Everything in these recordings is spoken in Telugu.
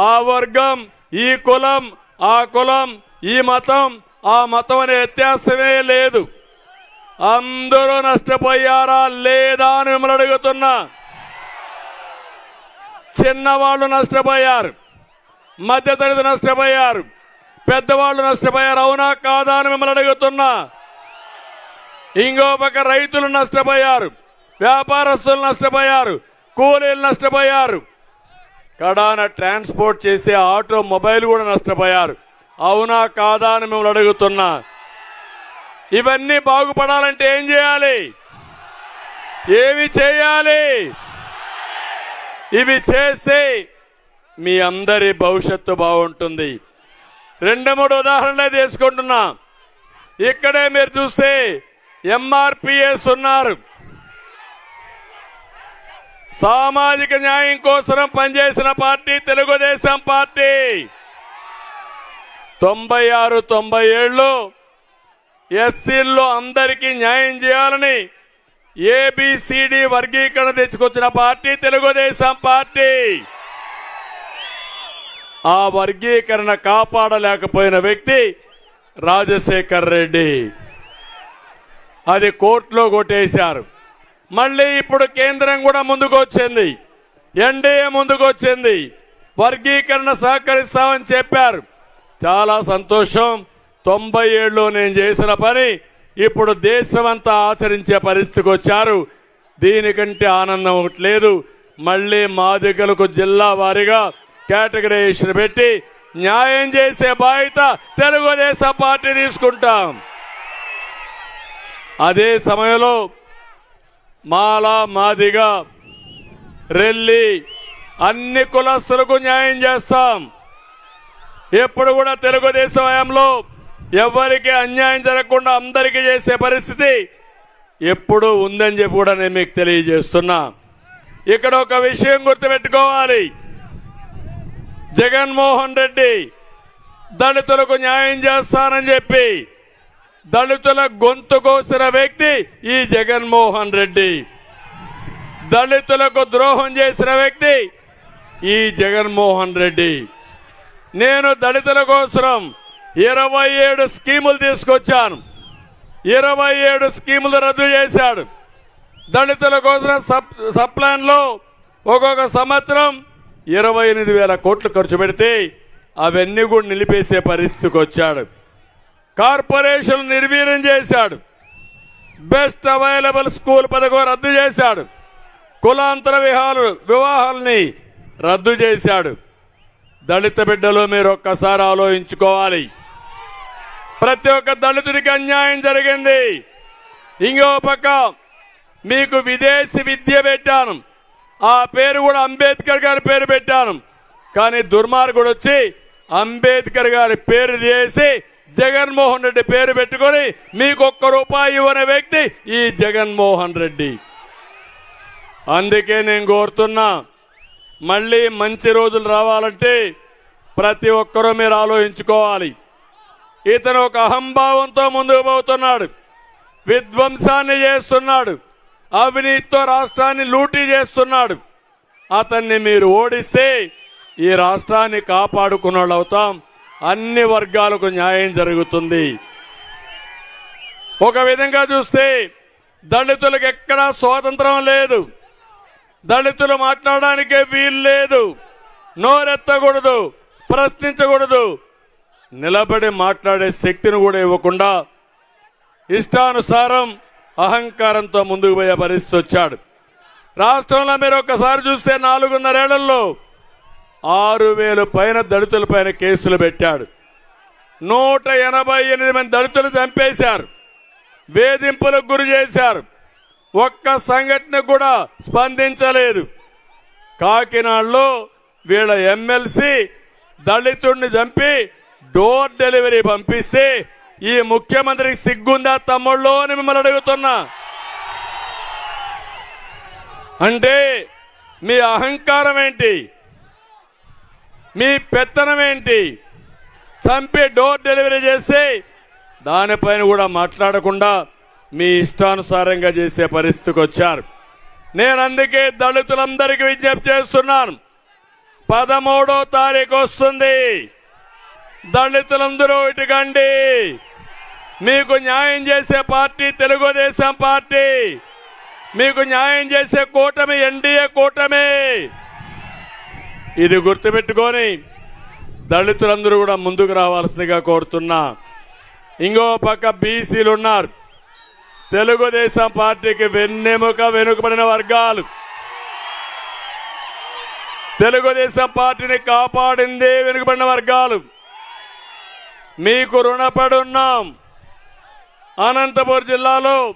ఆ వర్గం ఈ కులం ఆ కులం ఈ మతం ఆ మతం అనే వ్యత్యాసమే లేదు. అందరూ నష్టపోయారా లేదా అని మిమ్మల్ని అడుగుతున్నా. చిన్నవాళ్ళు నష్టపోయారు మధ్యతరగతి నష్టపోయారు పెద్దవాళ్ళు నష్టపోయారు అవునా కాదా అని మిమ్మల్ని అడుగుతున్నా. ఇంకో పక్క రైతులు నష్టపోయారు వ్యాపారస్తులు నష్టపోయారు కూలీలు నష్టపోయారు కడాన ట్రాన్స్పోర్ట్ చేసే ఆటో మొబైల్ కూడా నష్టపోయారు. అవునా కాదా అని మిమ్మల్ని అడుగుతున్నా. ఇవన్నీ బాగుపడాలంటే ఏం చేయాలి? ఏమి చేయాలి? ఇవి చేస్తే మీ అందరి భవిష్యత్తు బాగుంటుంది. రెండు మూడు ఉదాహరణలే తీసుకుంటున్నా. ఇక్కడే మీరు చూస్తే ఎంఆర్పిఎస్ ఉన్నారు. సామాజిక న్యాయం కోసం పనిచేసిన పార్టీ తెలుగుదేశం పార్టీ. తొంభై ఆరు తొంభై ఏళ్ళు ఎస్సీల్లో అందరికీ న్యాయం చేయాలని ఏబిసిడి వర్గీకరణ తెచ్చుకొచ్చిన పార్టీ తెలుగుదేశం పార్టీ. ఆ వర్గీకరణ కాపాడలేకపోయిన వ్యక్తి రాజశేఖర్ రెడ్డి. అది కోర్టులో కొట్టేశారు. మళ్ళీ ఇప్పుడు కేంద్రం కూడా ముందుకు వచ్చింది ఎన్డీఏ ముందుకు వచ్చింది వర్గీకరణ సహకరిస్తామని చెప్పారు. చాలా సంతోషం. తొంభై ఏళ్ళు నేను చేసిన పని ఇప్పుడు దేశమంతా ఆచరించే పరిస్థితికి వచ్చారు. దీనికంటే ఆనందం ఒకటి లేదు. మళ్ళీ మాదిగలకు జిల్లా వారీగా కేటగరైజేషన్ పెట్టి న్యాయం చేసే బాధ్యత తెలుగుదేశం పార్టీ తీసుకుంటాం. అదే సమయంలో మాల మాదిగా రెల్లి అన్ని కులస్తులకు న్యాయం చేస్తాం. ఎప్పుడు కూడా తెలుగుదేశం హయాంలో ఎవరికి అన్యాయం జరగకుండా అందరికీ చేసే పరిస్థితి ఎప్పుడు ఉందని చెప్పి కూడా నేను మీకు తెలియజేస్తున్నా. ఇక్కడ ఒక విషయం గుర్తుపెట్టుకోవాలి. జగన్మోహన్ రెడ్డి దళితులకు న్యాయం చేస్తానని చెప్పి దళితుల గొంతు కోసిన వ్యక్తి ఈ జగన్మోహన్ రెడ్డి. దళితులకు ద్రోహం చేసిన వ్యక్తి ఈ జగన్మోహన్ రెడ్డి. నేను దళితుల కోసం ఇరవై ఏడు స్కీములు తీసుకొచ్చాను. ఇరవై ఏడు స్కీములు రద్దు చేశాడు. దళితుల కోసం సబ్ సప్లాన్లో ఒక్కొక్క సంవత్సరం ఇరవై ఎనిమిది వేల కోట్లు ఖర్చు పెడితే అవన్నీ కూడా నిలిపేసే పరిస్థితికి వచ్చాడు. కార్పొరేషన్ నిర్వీర్యం చేశాడు. బెస్ట్ అవైలబుల్ స్కూల్ పథకం రద్దు చేశాడు. కులాంతర విహాలు వివాహాలని రద్దు చేశాడు. దళిత బిడ్డలు మీరు ఒక్కసారి ఆలోచించుకోవాలి. ప్రతి ఒక్క దళితుడికి అన్యాయం జరిగింది. ఇంకో పక్క మీకు విదేశీ విద్య పెట్టాను. ఆ పేరు కూడా అంబేద్కర్ గారి పేరు పెట్టాను. కానీ దుర్మార్గుడు వచ్చి అంబేద్కర్ గారి పేరు చేసి జగన్మోహన్ రెడ్డి పేరు పెట్టుకొని మీకు ఒక్క రూపాయి ఇవ్వని వ్యక్తి ఈ జగన్మోహన్ రెడ్డి. అందుకే నేను కోరుతున్నా మళ్ళీ మంచి రోజులు రావాలంటే ప్రతి ఒక్కరూ మీరు ఆలోచించుకోవాలి. ఇతను ఒక అహంభావంతో ముందుకు పోతున్నాడు విధ్వంసాన్ని చేస్తున్నాడు అవినీతితో రాష్ట్రాన్ని లూటీ చేస్తున్నాడు. అతన్ని మీరు ఓడిస్తే ఈ రాష్ట్రాన్ని కాపాడుకున్నాళ్ళు అవుతాం అన్ని వర్గాలకు న్యాయం జరుగుతుంది. ఒక విధంగా చూస్తే దళితులకు ఎక్కడా స్వాతంత్రం లేదు. దళితులు మాట్లాడడానికే వీలు లేదు. నోరెత్తకూడదు ప్రశ్నించకూడదు. నిలబడి మాట్లాడే శక్తిని కూడా ఇవ్వకుండా ఇష్టానుసారం అహంకారంతో ముందుకు పోయే పరిస్థితి వచ్చాడు. రాష్ట్రంలో మీరు ఒక్కసారి చూస్తే నాలుగున్నరేళ్ళలో ఆరు వేలు పైన దళితుల పైన కేసులు పెట్టాడు. నూట ఎనభై ఎనిమిది మంది దళితులు చంపేశారు. వేధింపులకు గురి చేశారు. ఒక్క సంఘటన కూడా స్పందించలేదు. కాకినాడలో వీళ్ళ ఎమ్మెల్సీ దళితుడిని చంపి డోర్ డెలివరీ పంపిస్తే ఈ ముఖ్యమంత్రికి సిగ్గుందా తమ్ముళ్ళు అని మిమ్మల్ని అడుగుతున్నా. అంటే మీ అహంకారం ఏంటి? మీ పెత్తనం ఏంటి? చంపి డోర్ డెలివరీ చేసి దానిపైన కూడా మాట్లాడకుండా మీ ఇష్టానుసారంగా చేసే పరిస్థితికి వచ్చారు. నేను అందుకే దళితులందరికీ విజ్ఞప్తి చేస్తున్నాను. పదమూడో తారీఖు వస్తుంది. దళితులందరూ ఇటుకండి మీకు న్యాయం చేసే పార్టీ తెలుగుదేశం పార్టీ. మీకు న్యాయం చేసే కూటమి ఎన్డీఏ కూటమి. ఇది గుర్తుపెట్టుకొని దళితులందరూ కూడా ముందుకు రావాల్సిందిగా కోరుతున్నా. ఇంకో పక్క బీసీలు ఉన్నారు. తెలుగుదేశం పార్టీకి వెన్నెముక వెనుకబడిన వర్గాలు. తెలుగుదేశం పార్టీని కాపాడిందే వెనుకబడిన వర్గాలు. మీకు రుణపడి ఉన్నాం అనంతపురం జిల్లాలో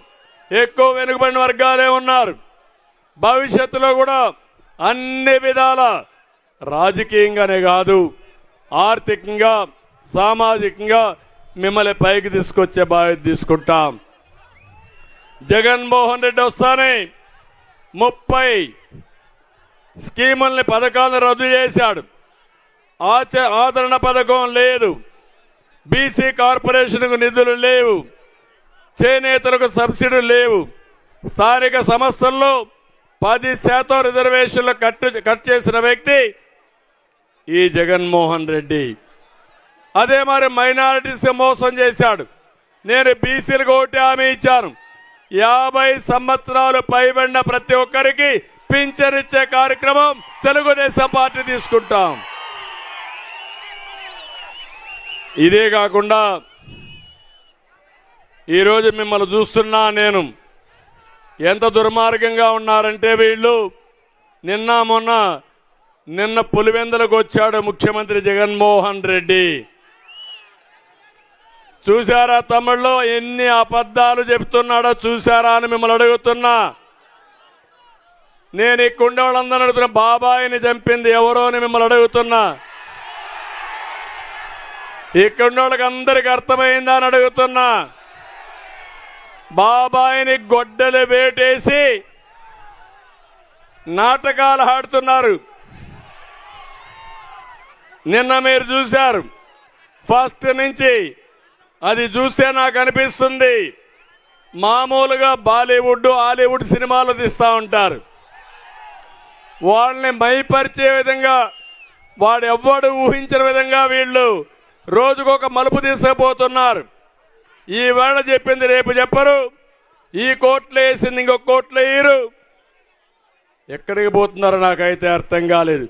ఎక్కువ వెనుకబడిన వర్గాలే ఉన్నారు. భవిష్యత్తులో కూడా అన్ని విధాల రాజకీయంగానే కాదు ఆర్థికంగా సామాజికంగా మిమ్మల్ని పైకి తీసుకొచ్చే బాధ్యత తీసుకుంటాం. జగన్మోహన్ రెడ్డి వస్తానే ముప్పై స్కీముల్ని పథకాలను రద్దు చేశాడు. ఆచ ఆదరణ పథకం లేదు. బీసీ కార్పొరేషన్కు నిధులు లేవు. చేనేతలకు సబ్సిడీలు లేవు. స్థానిక సంస్థల్లో పది శాతం రిజర్వేషన్లు కట్ కట్ చేసిన వ్యక్తి ఈ జగన్మోహన్ రెడ్డి. అదే మరి మైనారిటీస్ మోసం చేశాడు. నేను బీసీలకు ఒకటి హామీ ఇచ్చాను. యాభై సంవత్సరాలు పైబడిన ప్రతి ఒక్కరికి పింఛన్ ఇచ్చే కార్యక్రమం తెలుగుదేశం పార్టీ తీసుకుంటాం. ఇదే కాకుండా ఈరోజు మిమ్మల్ని చూస్తున్నా నేను. ఎంత దుర్మార్గంగా ఉన్నారంటే వీళ్ళు నిన్న మొన్న నిన్న పులివెందులకు వచ్చాడు ముఖ్యమంత్రి జగన్మోహన్ రెడ్డి. చూశారా తమిళ్ళో ఎన్ని అబద్ధాలు చెప్తున్నాడో చూశారా అని మిమ్మల్ని అడుగుతున్నా. నేను ఇక్కడ ఉండే వాళ్ళందరూ అడుగుతున్నా బాబాయిని చంపింది ఎవరో అని మిమ్మల్ని అడుగుతున్నా. ఇక్కడ వాళ్ళకి అందరికి అర్థమైందా అని అడుగుతున్నా. బాబాయిని గొడ్డలు వేటేసి నాటకాలు ఆడుతున్నారు. నిన్న మీరు చూశారు. ఫస్ట్ నుంచి అది చూస్తే నాకు అనిపిస్తుంది. మామూలుగా బాలీవుడ్ హాలీవుడ్ సినిమాలు తీస్తూ ఉంటారు. వాళ్ళని మైపరిచే విధంగా వాడు ఎవ్వడు ఊహించిన విధంగా వీళ్ళు రోజుకొక మలుపు తీసుకుపోతున్నారు ఈ చెప్పింది రేపు చెప్పరు. ఈ కోట్లు వేసింది ఇంకొక కోట్లు వేయరు ఎక్కడికి పోతున్నారో నాకైతే అర్థం కాలేదు.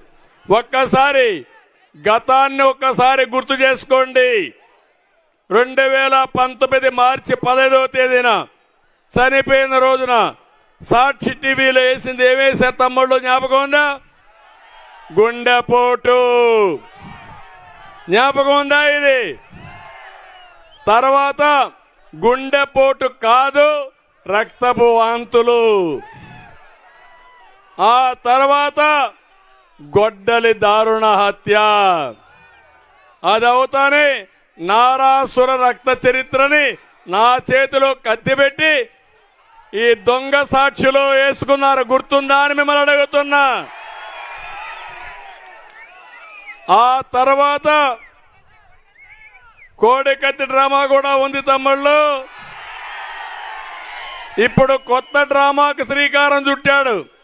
ఒక్కసారి గతాన్ని ఒక్కసారి గుర్తు చేసుకోండి. రెండు వేల పంతొమ్మిది మార్చి పదహైదవ తేదీన చనిపోయిన రోజున సాక్షి టీవీలో వేసింది ఏమేసారు తమ్ముళ్ళు జ్ఞాపకం ఉందా? గుండెపోటు. జ్ఞాపకం ఉందా ఇది? తర్వాత గుండెపోటు కాదు రక్తపు వాంతులు. ఆ తర్వాత గొడ్డలి దారుణ హత్య. అది అవుతానే నారాసుర రక్త చరిత్రని నా చేతిలో కత్తిపెట్టి ఈ దొంగ సాక్షిలో వేసుకున్నారు. గుర్తుందా అని మిమ్మల్ని అడుగుతున్నా. ఆ తర్వాత కోడికత్తి డ్రామా కూడా ఉంది తమ్ముళ్ళు. ఇప్పుడు కొత్త డ్రామాకు శ్రీకారం చుట్టాడు.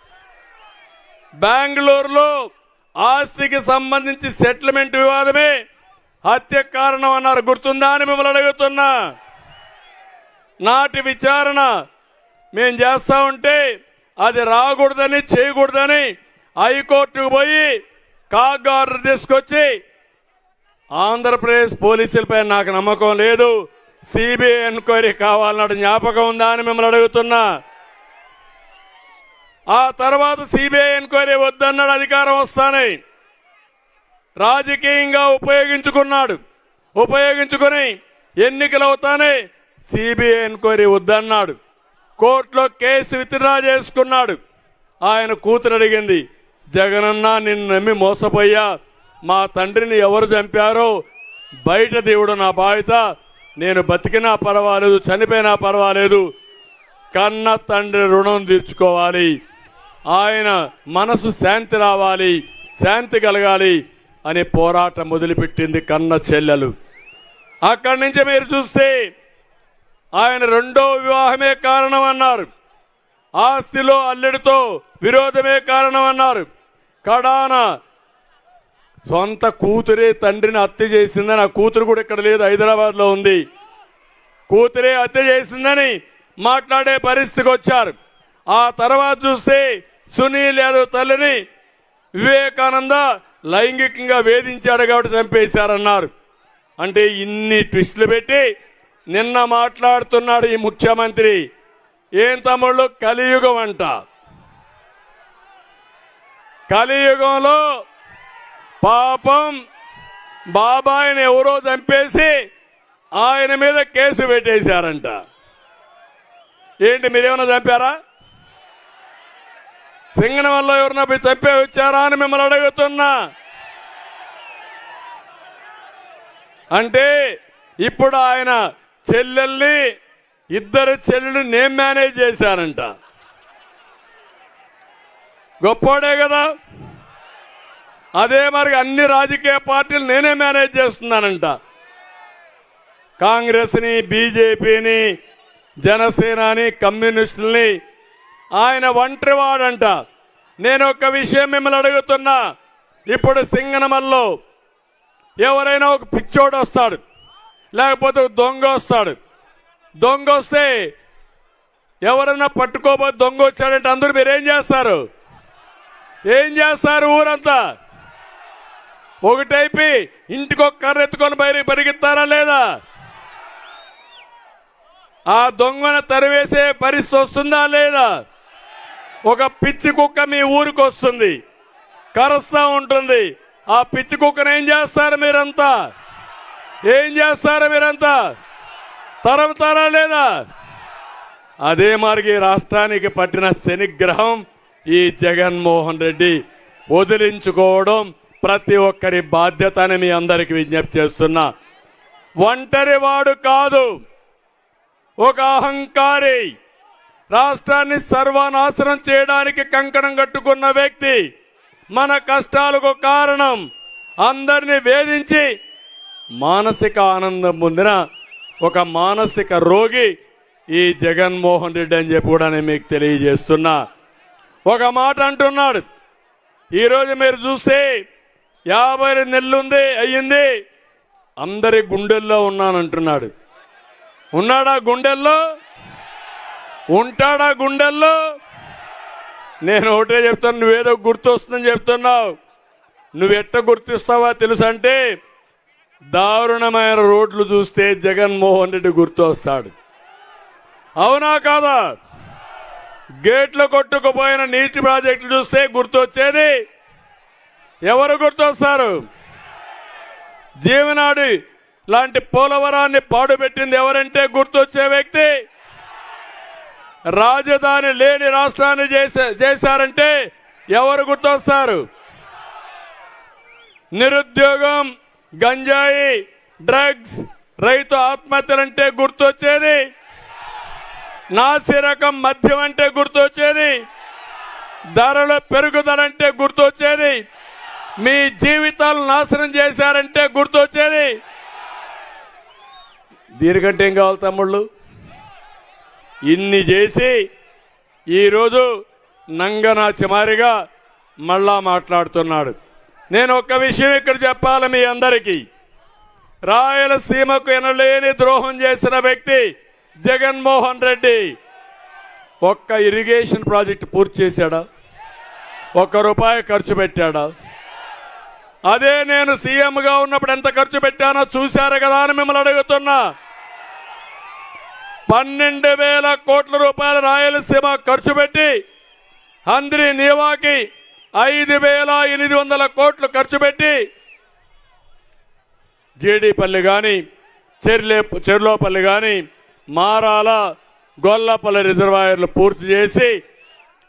బెంగళూరులో ఆస్తికి సంబంధించి సెటిల్మెంట్ వివాదమే హత్య కారణం అన్నారు. గుర్తుందా అని మిమ్మల్ని అడుగుతున్నా. నాటి విచారణ మేం చేస్తా ఉంటే అది రాకూడదని చేయకూడదని హైకోర్టుకు పోయి కాగారు తీసుకొచ్చి ఆంధ్రప్రదేశ్ పోలీసులపై నాకు నమ్మకం లేదు. సిబిఐ ఎంక్వైరీ కావాలన్నాడు జ్ఞాపకం ఉందా అని మిమ్మల్ని అడుగుతున్నా. ఆ తర్వాత సిబిఐ ఎంక్వైరీ వద్దన్నాడు అధికారం వస్తానే. రాజకీయంగా ఉపయోగించుకున్నాడు. ఉపయోగించుకుని ఎన్నికలు అవుతానే సిబిఐ ఎంక్వైరీ వద్దన్నాడు. కోర్టులో కేసు విత్డ్రా చేసుకున్నాడు. ఆయన కూతురు అడిగింది జగనన్న నిన్ను నమ్మి మోసపోయా మా తండ్రిని ఎవరు చంపారో? బయట దేవుడు నా బాధ్యత. నేను బతికినా పర్వాలేదు చనిపోయినా పర్వాలేదు. కన్న తండ్రి రుణం తీర్చుకోవాలి. ఆయన మనసు శాంతి రావాలి శాంతి కలగాలి అనే పోరాటం మొదలుపెట్టింది కన్న చెల్లెలు. అక్కడి నుంచి మీరు చూస్తే ఆయన రెండో వివాహమే కారణం అన్నారు ఆస్తిలో అల్లుడితో విరోధమే కారణం అన్నారు కడాన సొంత కూతురే తండ్రిని హత్య చేసిందని ఆ కూతురు కూడా ఇక్కడ లేదు హైదరాబాద్లో ఉంది. కూతురే హత్య చేసిందని మాట్లాడే పరిస్థితికి వచ్చారు. ఆ తర్వాత చూస్తే సునీల్ యాదవ్ తల్లిని వివేకానంద లైంగికంగా వేధించాడు కాబట్టి చంపేశారన్నారు. అంటే ఇన్ని ట్విస్టులు పెట్టి నిన్న మాట్లాడుతున్నాడు ఈ ముఖ్యమంత్రి. ఏం తమ్ముళ్ళు? కలియుగం అంట. కలియుగంలో పాపం బాబాయిని ఎవరో చంపేసి ఆయన మీద కేసు పెట్టేశారంట. ఏంటి మీరేమైనా చంపారా? సింగన వల్ల ఎవరన్నా పోయి చంపే వచ్చారా అని మిమ్మల్ని అడుగుతున్నా. అంటే ఇప్పుడు ఆయన చెల్లెల్ని ఇద్దరు చెల్లెలు నేను మేనేజ్ చేశానంట. గొప్పోడే కదా. అదే మరి అన్ని రాజకీయ పార్టీలు నేనే మేనేజ్ చేస్తున్నానంట. కాంగ్రెస్ని బీజేపీని జనసేనని కమ్యూనిస్టుల్ని ఆయన ఒంటరి వాడంట నేను ఒక విషయం మిమ్మల్ని అడుగుతున్నా. ఇప్పుడు సింగనమల్లో ఎవరైనా ఒక పిచ్చోడు వస్తాడు. లేకపోతే ఒక దొంగ వస్తాడు. దొంగ వస్తే ఎవరైనా పట్టుకోబోతే దొంగ వచ్చాడంటే అందరూ మీరు ఏం చేస్తారు? ఏం చేస్తారు ఊరంతా? ఒకటైపి ఇంటికి ఒక కర్ర ఎత్తుకొని బయట పరిగెత్తారా లేదా? ఆ దొంగను తరివేసే పరిస్థితి వస్తుందా లేదా? ఒక పిచ్చి కుక్క మీ ఊరికి వస్తుంది. కరుస్తా ఉంటుంది. ఆ పిచ్చి కుక్కను ఏం చేస్తారు మీరంతా? ఏం చేస్తారు మీరంతా? తరముతారా లేదా? అదే మార్గి రాష్ట్రానికి పట్టిన శనిగ్రహం ఈ జగన్మోహన్ రెడ్డి వదిలించుకోవడం ప్రతి ఒక్కరి బాధ్యత అని మీ అందరికి విజ్ఞప్తి చేస్తున్నా. ఒంటరి వాడు కాదు. ఒక అహంకారి. రాష్ట్రాన్ని సర్వనాశనం చేయడానికి కంకణం కట్టుకున్న వ్యక్తి మన కష్టాలకు కారణం. అందరిని వేధించి మానసిక ఆనందం పొందిన ఒక మానసిక రోగి ఈ జగన్మోహన్ రెడ్డి అని చెప్పి కూడా నేను మీకు తెలియజేస్తున్నా. ఒక మాట అంటున్నాడు. ఈరోజు మీరు చూస్తే యాభై నెల్లుంది అయ్యింది. అందరి గుండెల్లో ఉన్నానంటున్నాడు. ఉన్నాడా గుండెల్లో? ఉంటాడా గుండెల్లో? నేను ఒకటే చెప్తాను నువ్వేదో గుర్తొస్తుందని చెప్తున్నావు. నువ్వు ఎట్ట గుర్తిస్తావా తెలుసు అంటే దారుణమైన రోడ్లు చూస్తే జగన్మోహన్ రెడ్డి గుర్తొస్తాడు. అవునా కాదా? గేట్లు కొట్టుకుపోయిన నీటి ప్రాజెక్టులు చూస్తే గుర్తొచ్చేది? ఎవరు గుర్తొస్తారు? జీవనాడి లాంటి పోలవరాన్ని పాడుపెట్టింది ఎవరంటే గుర్తొచ్చే వ్యక్తి? రాజధాని లేని రాష్ట్రాన్ని చేసే చేశారంటే ఎవరు గుర్తొస్తారు? నిరుద్యోగం గంజాయి డ్రగ్స్ రైతు ఆత్మహత్యలంటే గుర్తొచ్చేది. నాసి రకం మద్యం అంటే గుర్తొచ్చేది. ధరల పెరుగుదల అంటే గుర్తొచ్చేది. మీ జీవితాలు నాశనం చేశారంటే గుర్తొచ్చేది. దీనికంటే ఏం కావాలి తమ్ముళ్ళు? ఇన్ని చేసి ఈరోజు నంగనా చిమారిగా మళ్ళా మాట్లాడుతున్నాడు. నేను ఒక్క విషయం ఇక్కడ చెప్పాలి మీ అందరికీ. రాయలసీమకు ఎనలేని ద్రోహం చేసిన వ్యక్తి జగన్మోహన్ రెడ్డి. ఒక్క ఇరిగేషన్ ప్రాజెక్ట్ పూర్తి చేశాడా? ఒక్క రూపాయి ఖర్చు పెట్టాడా? అదే నేను సీఎంగా ఉన్నప్పుడు ఎంత ఖర్చు పెట్టానో చూశారు కదా అని మిమ్మల్ని అడుగుతున్నా. పన్నెండు వేల కోట్ల రూపాయల రాయలసీమ ఖర్చు పెట్టి అందరి నీవాకి ఐదు వేల ఎనిమిది వందల కోట్లు ఖర్చు పెట్టి జీడిపల్లి కానీ చెర్లే చెర్లోపల్లి కానీ మారాల గొల్లపల్లి రిజర్వాయర్లు పూర్తి చేసి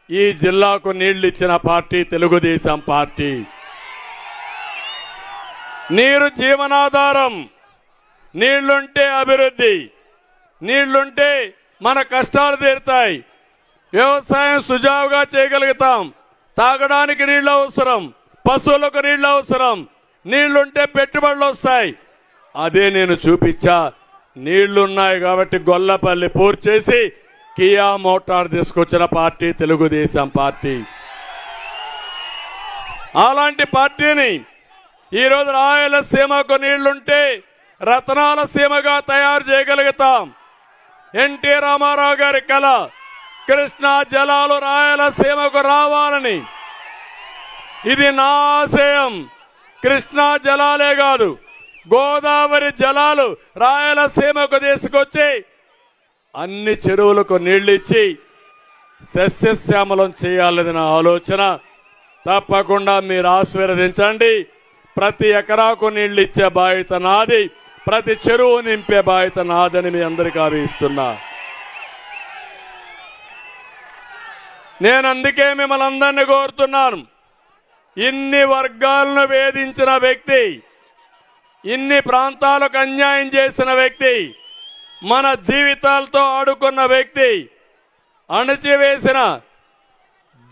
ఈ జిల్లాకు నీళ్ళు ఇచ్చిన పార్టీ తెలుగుదేశం పార్టీ. నీరు జీవనాధారం నీళ్ళుంటే అభివృద్ధి. నీళ్ళుంటే మన కష్టాలు తీరుతాయి. వ్యవసాయం సుజావుగా చేయగలుగుతాం. తాగడానికి నీళ్ళు అవసరం. పశువులకు నీళ్ళు అవసరం. నీళ్ళుంటే పెట్టుబడులు వస్తాయి. అదే నేను చూపించా. నీళ్ళున్నాయి కాబట్టి గొల్లపల్లి పూర్తి చేసి కియా మోటార్ తీసుకొచ్చిన పార్టీ తెలుగుదేశం పార్టీ. అలాంటి పార్టీని ఈరోజు రాయలసీమకు నీళ్ళుంటే రత్నాల సీమగా తయారు చేయగలుగుతాం. ఎన్టీ రామారావు గారి కళ కృష్ణా జలాలు రాయలసీమకు రావాలని. ఇది నా ఆశయం. కృష్ణా జలాలే కాదు గోదావరి జలాలు రాయలసీమకు తీసుకొచ్చి అన్ని చెరువులకు నీళ్ళిచ్చి సస్యశ్యామలం చేయాలని నా ఆలోచన. తప్పకుండా మీరు ఆశీర్వదించండి. ప్రతి ఎకరాకు నీళ్ళు ఇచ్చే బాధ్యత నాది. ప్రతి చెరువు నింపే బాధ్యత నాదని మీ అందరికీ ఆవిస్తున్నా నేను అందుకే మిమ్మల్ని అందరినీ కోరుతున్నాను. ఇన్ని వర్గాలను వేధించిన వ్యక్తి ఇన్ని ప్రాంతాలకు అన్యాయం చేసిన వ్యక్తి మన జీవితాలతో ఆడుకున్న వ్యక్తి అణచివేసిన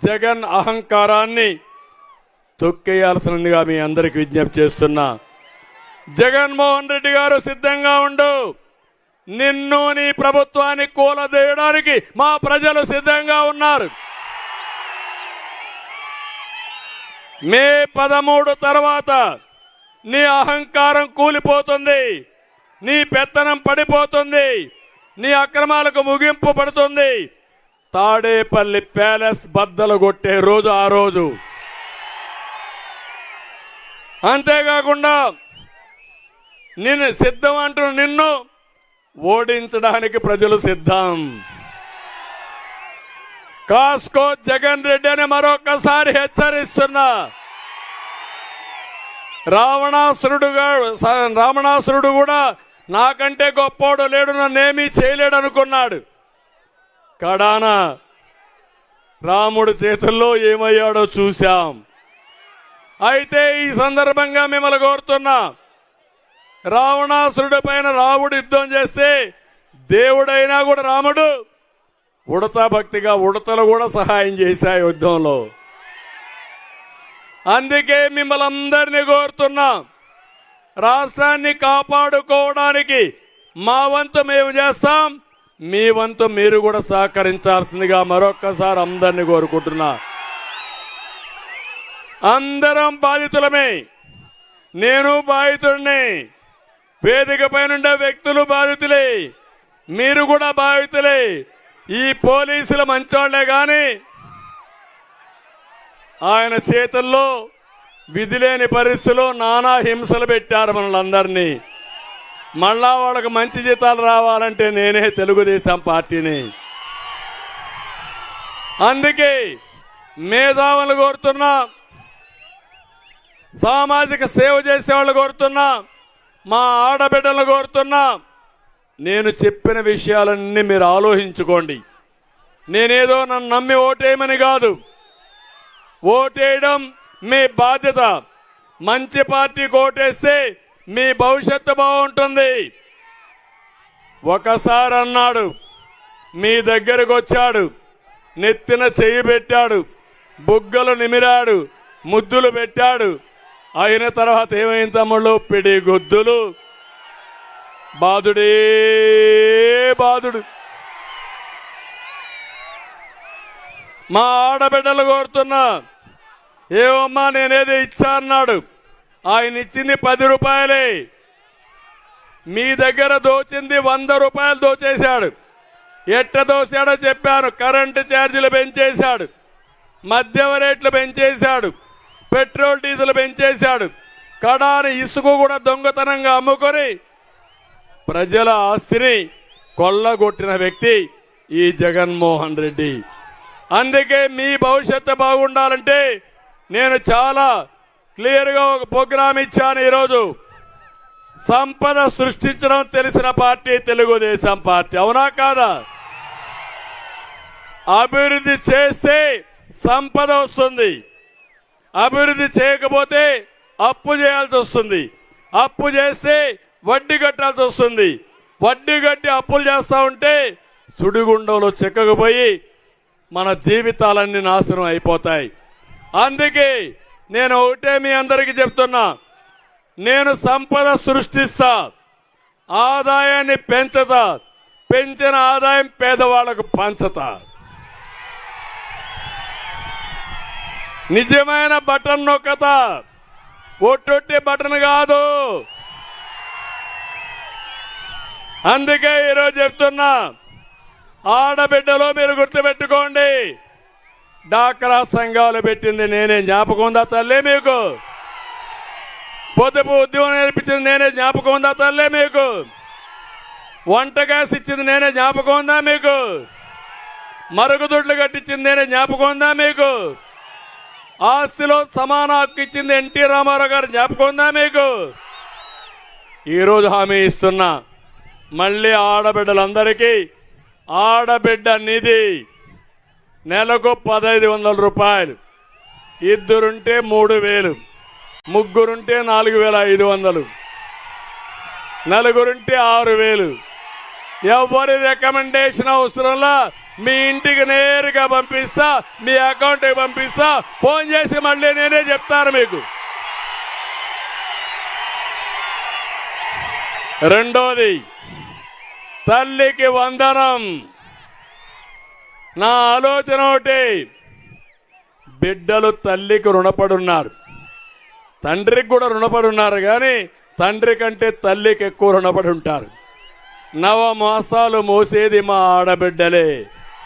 జగన్ అహంకారాన్ని తొక్కేయాల్సినదిగా మీ అందరికి విజ్ఞప్తి చేస్తున్నా. జగన్మోహన్ రెడ్డి గారు సిద్ధంగా ఉండు. నిన్ను నీ ప్రభుత్వాన్ని కూలదేయడానికి మా ప్రజలు సిద్ధంగా ఉన్నారు. మే పదమూడు తర్వాత నీ అహంకారం కూలిపోతుంది. నీ పెత్తనం పడిపోతుంది. నీ అక్రమాలకు ముగింపు పడుతుంది. తాడేపల్లి ప్యాలెస్ బద్దలు కొట్టే రోజు ఆ రోజు. అంతేకాకుండా నేను సిద్ధం అంటున్న నిన్ను ఓడించడానికి ప్రజలు సిద్ధం. కాస్కో జగన్ రెడ్డి అని మరొకసారి హెచ్చరిస్తున్నా. రావణాసురుడుగా రావణాసురుడు కూడా నాకంటే గొప్పోడు లేడు నన్నేమీ చేయలేడు అనుకున్నాడు కడాన రాముడు చేతుల్లో ఏమయ్యాడో చూశాం. అయితే ఈ సందర్భంగా మిమ్మల్ని కోరుతున్నా రావణాసురుడి పైన రాముడు యుద్ధం చేస్తే దేవుడైనా కూడా రాముడు. ఉడతా భక్తిగా ఉడతలు కూడా సహాయం చేశాయి యుద్ధంలో. అందుకే మిమ్మల్ని అందరినీ కోరుతున్నాం రాష్ట్రాన్ని కాపాడుకోవడానికి మా వంతు మేము చేస్తాం మీ వంతు మీరు కూడా సహకరించాల్సిందిగా మరొక్కసారి అందరినీ కోరుకుంటున్నా. అందరం బాధితులమే నేను బాధితుడిని. వేదిక పైనుండే వ్యక్తులు బాధితులే మీరు కూడా బాధితులే. ఈ పోలీసుల మంచోళ్ళే గాని ఆయన చేతుల్లో విధి లేని పరిస్థితుల్లో నానా హింసలు పెట్టారు మనలందరినీ. మళ్ళా వాళ్ళకి మంచి జీతాలు రావాలంటే నేనే తెలుగుదేశం పార్టీని. అందుకే మేధావులు కోరుతున్నా సామాజిక సేవ చేసే వాళ్ళు కోరుతున్నా మా ఆడబిడ్డలు కోరుతున్నా. నేను చెప్పిన విషయాలన్నీ మీరు ఆలోచించుకోండి. నేనేదో నన్ను నమ్మి ఓటేయమని కాదు. ఓటేయడం మీ బాధ్యత. మంచి పార్టీకి ఓటేస్తే మీ భవిష్యత్తు బాగుంటుంది. ఒకసారి అన్నాడు మీ దగ్గరకు వచ్చాడు నెత్తిన చెయ్యి పెట్టాడు బుగ్గలు నిమిరాడు ముద్దులు పెట్టాడు అయిన తర్వాత ఏమైంది తమ్ముళ్ళు? పిడి గుద్దులు బాధుడే బాధుడు. మా ఆడబిడ్డలు కోరుతున్నా ఏమమ్మా నేనేదో ఇచ్చా అన్నాడు. ఆయన ఇచ్చింది పది రూపాయలే. మీ దగ్గర దోచింది వంద రూపాయలు దోచేశాడు. ఎట్ట దోశాడో చెప్పాను. కరెంటు ఛార్జీలు పెంచేశాడు. మద్యం రేట్లు పెంచేశాడు. Petrol diesel పెంచేశాడు. కడాని ఇసుక కూడా దొంగతనంగా అమ్ముకొని ప్రజల ఆస్తిని కొల్లగొట్టిన వ్యక్తి ఈ జగన్మోహన్ రెడ్డి. అందుకే మీ భవిష్యత్తు బాగుండాలంటే నేను చాలా క్లియర్గా ఒక ప్రోగ్రాం ఇచ్చాను ఈరోజు. సంపద సృష్టించడం తెలిసిన పార్టీ తెలుగుదేశం పార్టీ. అవునా కాదా? అభివృద్ధి చేస్తే సంపద వస్తుంది. అభివృద్ధి చేయకపోతే అప్పు చేయాల్సి వస్తుంది. అప్పు చేస్తే వడ్డీ కట్టాల్సి వస్తుంది. వడ్డీ కట్టి అప్పులు చేస్తా ఉంటే సుడిగుండంలో చిక్కకపోయి మన జీవితాలన్నీ నాశనం అయిపోతాయి. అందుకే నేను ఒకటే మీ అందరికీ చెప్తున్నా. నేను సంపద సృష్టిస్తా. ఆదాయాన్ని పెంచతా. పెంచిన ఆదాయం పేదవాళ్ళకు పంచతా. నిజమైన బటన్ నొక్కత. ఒట్టొట్టి బటన్ కాదు. అందుకే ఈరోజు చెప్తున్నా ఆడబిడ్డలో మీరు గుర్తుపెట్టుకోండి డాక్రా సంఘాలు పెట్టింది నేనే జ్ఞాపకం ఉందా తల్లి మీకు? పొదుపు ఉద్యోగం నేర్పించింది నేనే జ్ఞాపకం ఉందా తల్లే మీకు? వంట గ్యాస్ ఇచ్చింది నేనే జ్ఞాపకం ఉందా మీకు? మరుగుదొడ్లు కట్టించింది నేనే జ్ఞాపకం ఉందా మీకు? ఆస్తిలో సమాన హక్కు ఇచ్చింది ఎన్టీ రామారావు గారు. జ్ఞాపకం ఉందా మీకు? ఈరోజు హామీ ఇస్తున్నా మళ్ళీ ఆడబిడ్డలందరికీ ఆడబిడ్డ నిధి నెలకు పదహైదు వందల రూపాయలు. ఇద్దరుంటే మూడు వేలు ముగ్గురుంటే నాలుగు వేల ఐదు వందలు నలుగురుంటే ఆరు వేలు. ఎవరి రికమెండేషన్ అవసరంలా మీ ఇంటికి నేరుగా పంపిస్తా మీ అకౌంట్కి పంపిస్తా. ఫోన్ చేసి మళ్ళీ నేనే చెప్తాను మీకు. రెండోది తల్లికి వందనం. నా ఆలోచన ఒకటి బిడ్డలు తల్లికి రుణపడున్నారు. తండ్రికి కూడా రుణపడి ఉన్నారు కానీ తండ్రి కంటే తల్లికి ఎక్కువ రుణపడి ఉంటారు. నవ మాసాలు మోసేది మా ఆడబిడ్డలే.